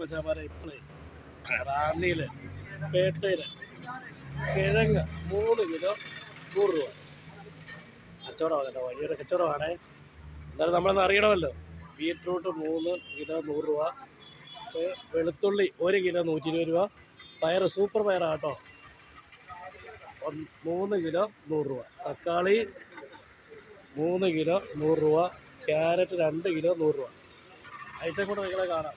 മച്ചാമാരെ ഇപ്പോഴേ റാന്നിയിൽ പേട്ടയിൽ കിഴങ്ങ് മൂന്ന് കിലോ നൂറ് രൂപ. കച്ചവടമാണ് കേട്ടോ വലിയൊരു കച്ചവടമാണേ. എന്നാലും നമ്മളൊന്ന് അറിയണമല്ലോ. ബീറ്റ്റൂട്ട് മൂന്ന് കിലോ നൂറ് രൂപ. വെളുത്തുള്ളി ഒരു കിലോ നൂറ്റി ഇരുപത് രൂപ. പയർ സൂപ്പർ പയറാണ് കേട്ടോ. മൂന്ന് കിലോ നൂറ് രൂപ. തക്കാളി മൂന്ന് കിലോ നൂറ് രൂപ. ക്യാരറ്റ് രണ്ട് കിലോ നൂറ് രൂപ. ഐറ്റം കൂടെ നിങ്ങളെ കാണാം.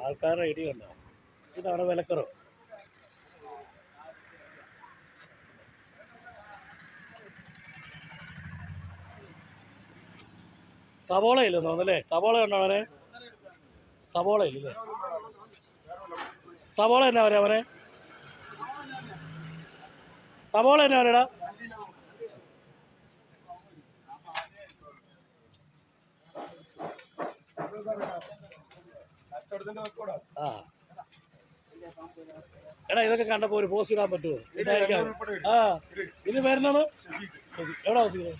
ആൾക്കാരുടെ ഐ ഡി ഇടിയുണ്ടോ ഇതാണ് വിലക്കുറവ്. സവോള ഇല്ലെന്ന് തോന്നുന്നല്ലേ സവോള ഉണ്ടോ അവനെ സവോള ഇല്ലല്ലേ സവോള എന്നാ പറയാ അവനെ സവോള എന്നാ പറയടാ ആ. എടാ ഇതൊക്കെ കണ്ടപ്പോ ഒരു പോസ്റ്റ് ഇടാൻ പറ്റുമോ? ആ. ഇത് വരുന്നത് എവിടെ താമസിക്കുന്നത്